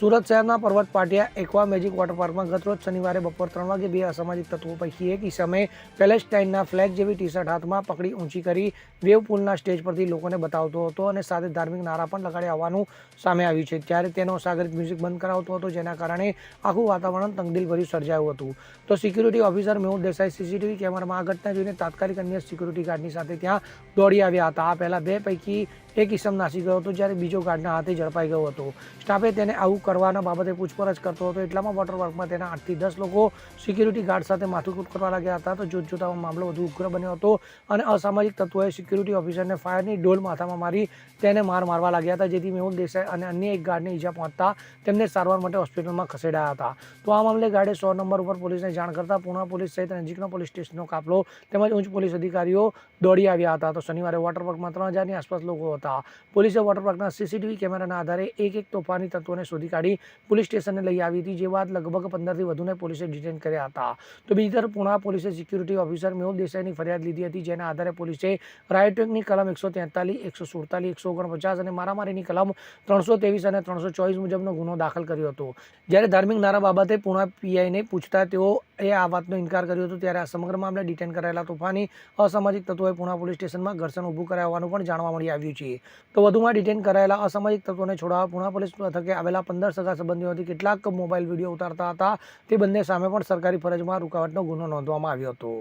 સુરત શહેરના પર્વત પાટિયા aqua magic water પાર્કમાં ગતરોજ શનિવારે બપોર ત્રણ વાગે બે અસામાજિક તત્વો પૈકી એક ઈસમે પેલેસ્ટાઇનના ફ્લેગ જેવી ટી શર્ટ હાથમાં પકડી ઊંચી કરી વેવ પુલના સ્ટેજ પરથી લોકોને બતાવતો હતો અને સાથે ધાર્મિક નારા પણ લગાડ્યા હોવાનું સામે આવ્યું છે. ત્યારે તેનો સાગરિત મ્યુઝિક બંધ કરાવતો હતો, જેના કારણે આખું વાતાવરણ તંગદિલભર્યું સર્જાયું હતું. તો security officer Mehul Desai CCTV કેમેરામાં આ ઘટના જોઈને તાત્કાલિક અન્ય સિક્યુરિટી ગાર્ડની સાથે ત્યાં દોડી આવ્યા હતા. આ પહેલાં બે પૈકી એક ઇસમ નાસી ગયો હતો જ્યારે બીજો ગાર્ડના હાથે ઝડપાઈ ગયો હતો. સ્ટાફે તેને આવું કરવાના બાબતે પૂછપરછ કરતો હતો. એટલામાં વોટર વર્કમાં તેના આઠથી દસ લોકો સિક્યુરિટી ગાર્ડ સાથે માથુકૂટ કરવા લાગ્યા હતા. તો જોત જોતા મામલો વધુ ઉગ્ર બન્યો હતો અને અસામાજિક તત્વોએ સિક્યુરિટી ઓફિસરને ફાયરની ડોલ માથામાં મારી તેને માર મારવા લાગ્યા હતા. જેથી મેહુલ દેસાઈ અને અન્ય એક ગાર્ડને ઈજા પહોંચતા તેમને સારવાર માટે હોસ્પિટલમાં ખસેડાયા હતા. તો આ મામલે ગાર્ડે સો નંબર ઉપર પોલીસને જાણ કરતા પૂના પોલીસ સહિત નજીકના પોલીસ સ્ટેશનનો કાફલો તેમજ ઉચ્ચ પોલીસ અધિકારીઓ દોડી આવ્યા હતા. તો શનિવારે વોટર વર્કમાં ત્રણ હજારની આસપાસ લોકો હતા પોલીસે વોટર પાર્કના સીસીટીવી કેમેરાના આધારે એક એક તોફાની તત્વોને શોધી કાઢી પોલીસ સ્ટેશને લઈ આવી હતી, જે બાદ લગભગ પંદરથી વધુને પોલીસે ડિટેન કર્યા હતા. તો બીજી તરફ પુણા પોલીસે સિક્યુરિટી ઓફિસર મેહુલ દેસાઈની ફરિયાદ લીધી હતી, જેના આધારે પોલીસે રાયટેકની કલમ એકસો તેતાલીસ, એકસો સુડતાલીસ, એકસો ઓગણપચાસ અને મારામારીની કલમ ત્રણસો ત્રેવીસ અને ત્રણસો ચોવીસ મુજબનો ગુનો દાખલ કર્યો હતો. જ્યારે ધાર્મિક નારા બાબતે પુણા પીઆઈને પૂછતા તેઓ એ આ વાતનો ઇનકાર કર્યો હતો ત્યારે આ સમગ્ર મામલે ડિટેન કરાયેલા તોફાની અસામાજિક તત્વોએ પુણા પોલીસ સ્ટેશનમાં ઘર્ષણ ઊભું કરાવવાનું પણ જાણવા મળી આવ્યું છે. તો વધુમાં ડિટેન કરાયેલા અસામાજિક તત્વોને છોડાવવા પુણા પોલીસ મથકે આવેલા પંદર સગા સંબંધીઓથી કેટલાક મોબાઈલ વીડિયો ઉતારતા હતા. તે બંને સામે પણ સરકારી ફરજમાં રૂકાવટનો ગુનો નોંધવામાં આવ્યો હતો.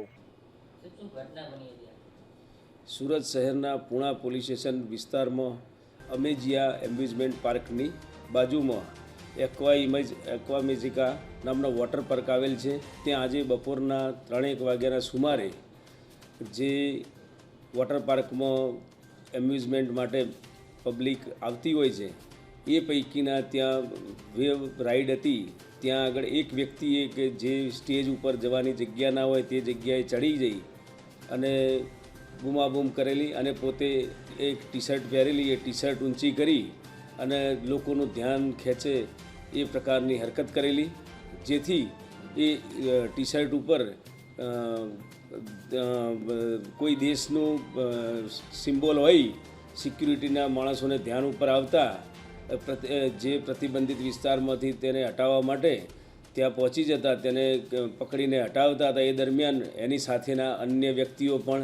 સુરત શહેરના પુણા પોલીસ સ્ટેશન વિસ્તારમાં અમેજિયા એમ્યુઝમેન્ટ પાર્કની બાજુમાં એક્વા ઇમેજ એક્વા મેજિકા નામનો વોટર પાર્ક આવેલ છે. ત્યાં આજે બપોરના ત્રણેક વાગ્યાના સુમારે જે વોટર પાર્કમાં એમ્યુઝમેન્ટ માટે પબ્લિક આવતી હોય છે, એ પૈકીના ત્યાં વેવ રાઈડ હતી. ત્યાં આગળ એક વ્યક્તિએ કે જે સ્ટેજ ઉપર જવાની જગ્યા ના હોય તે જગ્યાએ ચડી જઈ અને બૂમાબૂમ કરેલી અને પોતે એક ટી શર્ટ પહેરેલી, એ ટી શર્ટ ઊંચી કરી અને લોકોનું ધ્યાન ખેંચે એ પ્રકારની હરકત કરેલી, જેથી એ ટી શર્ટ ઉપર કોઈ દેશનું સિમ્બોલ હોય, સિક્યુરિટીના માણસોને ધ્યાન ઉપર આવતા જે પ્રતિબંધિત વિસ્તારમાંથી તેને હટાવવા માટે ત્યાં પહોંચી જતા, તેને પકડીને હટાવતા હતા. એ દરમિયાન એની સાથેના અન્ય વ્યક્તિઓ પણ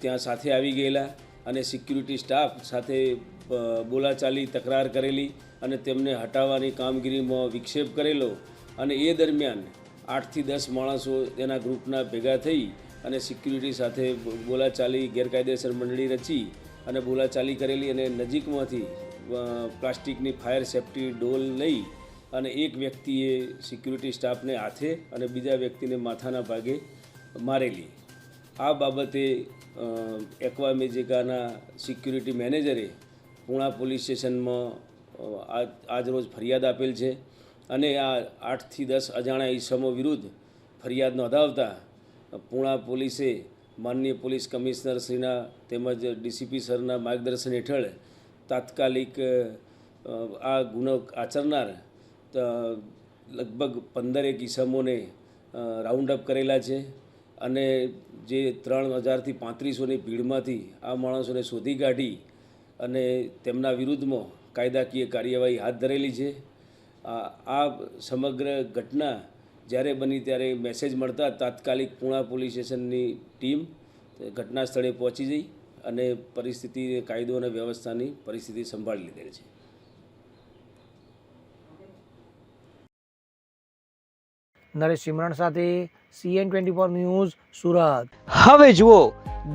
ત્યાં સાથે આવી ગયેલા અને સિક્યુરિટી સ્ટાફ સાથે બોલાચાલી, તકરાર કરેલી. અને તેમને હટાવવાની કામગીરીમાં વિક્ષેપ કરેલો અને એ દરમિયાન આઠથી દસ માણસો એના ગ્રુપના ભેગા થઈ અને સિક્યુરિટી સાથે બોલાચાલી, ગેરકાયદેસર મંડળી રચી અને બોલાચાલી કરેલી અને નજીકમાંથી પ્લાસ્ટિકની ફાયર સેફ્ટી ડોલ લઈ અને એક વ્યક્તિએ સિક્યુરિટી સ્ટાફને હાથે અને બીજા વ્યક્તિને માથાના ભાગે મારેલી. આ બાબતે એક્વા મેજિકાના સિક્યુરિટી મેનેજરે પૂણા પોલીસ સ્ટેશનમાં આજ રોજ ફરિયાદ આપેલ છે અને આ આઠથી દસ અજાણ્યા ઈસમો વિરુદ્ધ ફરિયાદ નોંધાવતા પૂણા પોલીસે માનનીય પોલીસ કમિશનર શ્રીના તેમજ ડીસીપી સરના માર્ગદર્શન હેઠળ તાત્કાલિક આ ગુનો આચરનાર લગભગ પંદરેક ઈસમોને રાઉન્ડ અપ કરેલા છે અને જે ત્રણ હજારથી પાંત્રીસોની ભીડમાંથી આ માણસોને શોધી કાઢી અને તેમના વિરુદ્ધમાં કાયદાકીય કાર્યવાહી હાથ ધરેલી છે. આ આ સમગ્ર ઘટના જ્યારે બની ત્યારે મેસેજ મળતા તાત્કાલિક પૂણા પોલીસ સ્ટેશનની ટીમ ઘટના સ્થળે પહોંચી ગઈ અને પરિસ્થિતિ કાયદો અને વ્યવસ્થાની પરિસ્થિતિ સંભાળી લીધેલ છે. નરેશ સિમરણ સાથે CN twenty four news Surat. હવે જુઓ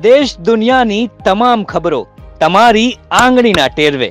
દેશ દુનિયાની તમામ ખબરો તમારી આંગળીના ટેરવે.